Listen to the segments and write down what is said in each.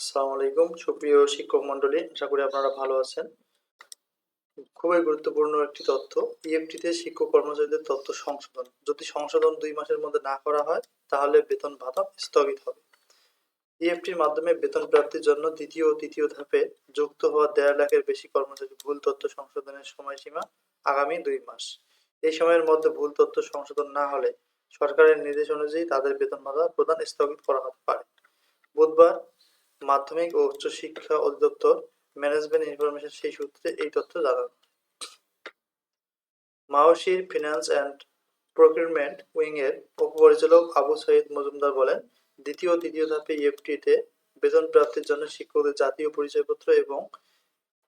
আসসালামু আলাইকুম। সুপ্রিয় শিক্ষক মন্ডলী আশা করি আপনারা ভালো আছেন। খুবই গুরুত্বপূর্ণ একটি তথ্য ইএফটিতে শিক্ষক কর্মচারীদের তথ্য সংশোধন। যদি সংশোধন দুই মাসের মধ্যে না করা হয়, তাহলে বেতন ভাতা স্থগিত হবে। ইএফটির মাধ্যমে বেতন প্রাপ্তির জন্য দ্বিতীয় ও তৃতীয় ধাপে যুক্ত হওয়া দেড় লাখের বেশি কর্মচারী ভুল তথ্য সংশোধনের সময়সীমা আগামী দুই মাস। এই সময়ের মধ্যে ভুল তথ্য সংশোধন না হলে সরকারের নির্দেশ অনুযায়ী তাদের বেতন ভাতা প্রদান স্থগিত করা হতে পারে। বুধবার মাধ্যমিক ও উচ্চ শিক্ষা অধিদপ্তর ম্যানেজমেন্ট ইনফরমেশন সেই সূত্রে এই তথ্য জানান। মাওসির ফিনান্স অ্যান্ড প্রকিউরমেন্ট এর উপপরিচালক আবু সাইদ মজুমদার বলেন, দ্বিতীয় তৃতীয় ধাপে ইএফটিতে বেতন প্রাপ্তির জন্য শিক্ষকদের জাতীয় পরিচয়পত্র এবং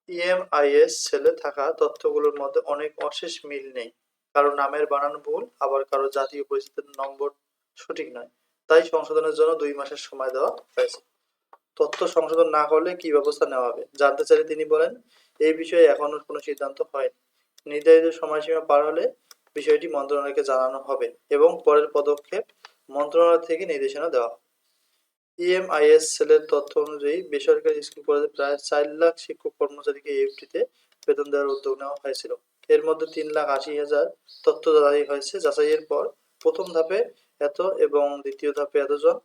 ইএমআইএস সেলে থাকা তথ্যগুলোর মধ্যে অনেক অশেষ মিল নেই। কারও নামের বানান ভুল, আবার কারও জাতীয় পরিচিতির নম্বর সঠিক নয়। তাই সংশোধনের জন্য দুই মাসের সময় দেওয়া হয়েছে। তথ্য সংশোধন না করলে কি ব্যবস্থা নেওয়া হবে? জানতে চাইলে তিনি বলেন, এই বিষয়ে এখনও কোনো সিদ্ধান্ত হয়নি। নির্ধারিত সময়সীমা পার হলে বিষয়টি মন্ত্রণালয়কে জানানো হবে এবং পরের পদক্ষেপ মন্ত্রণালয় থেকে নির্দেশনা দেওয়া ইএমআইএস সেলের তথ্য অনুযায়ী বেসরকারি স্কুল কলেজে প্রায় চার লাখ শিক্ষক কর্মচারীকে এফটিতে বেতন দেওয়ার উদ্যোগ নেওয়া হয়েছিল। এর মধ্যে তিন লাখ আশি হাজার তথ্য যাচাই হয়েছে। যাচাইয়ের পর প্রথম ধাপে এত এবং দ্বিতীয় ধাপে এতজন।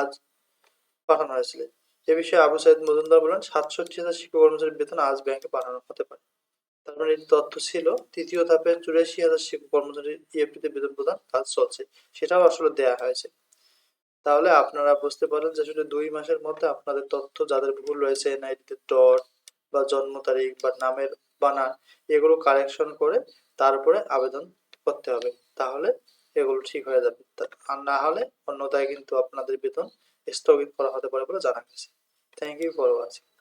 আজ পাঠানো হয়েছিল। এ বিষয়ে আবু সাইদ মজুমদার বলেন, সাতষট্টি হাজার শিক্ষক কর্মচারীর বেতন আজ ব্যাংকে পাঠানো হতে পারে। তার মানে তথ্য ছিল, তৃতীয় ধাপে চুরাশি হাজার শিক্ষক কর্মচারীর ইএফটিতে বেতন প্রদান কাজ চলছে, সেটাও আসলে দেয়া হয়েছে। তাহলে আপনারা বুঝতে পারেন যে আসলে দুই মাসের মধ্যে আপনাদের তথ্য যাদের ভুল রয়েছে, এনআইডিতে ডট বা জন্ম তারিখ বা নামের বানান, এগুলো কারেকশন করে তারপরে আবেদন করতে হবে। তাহলে এগুলো ঠিক হয়ে যাবে। আর না হলে অন্যথায় কিন্তু আপনাদের বেতন স্থগিত করা হতে পারে বলে জানা গেছে। Thank you for watching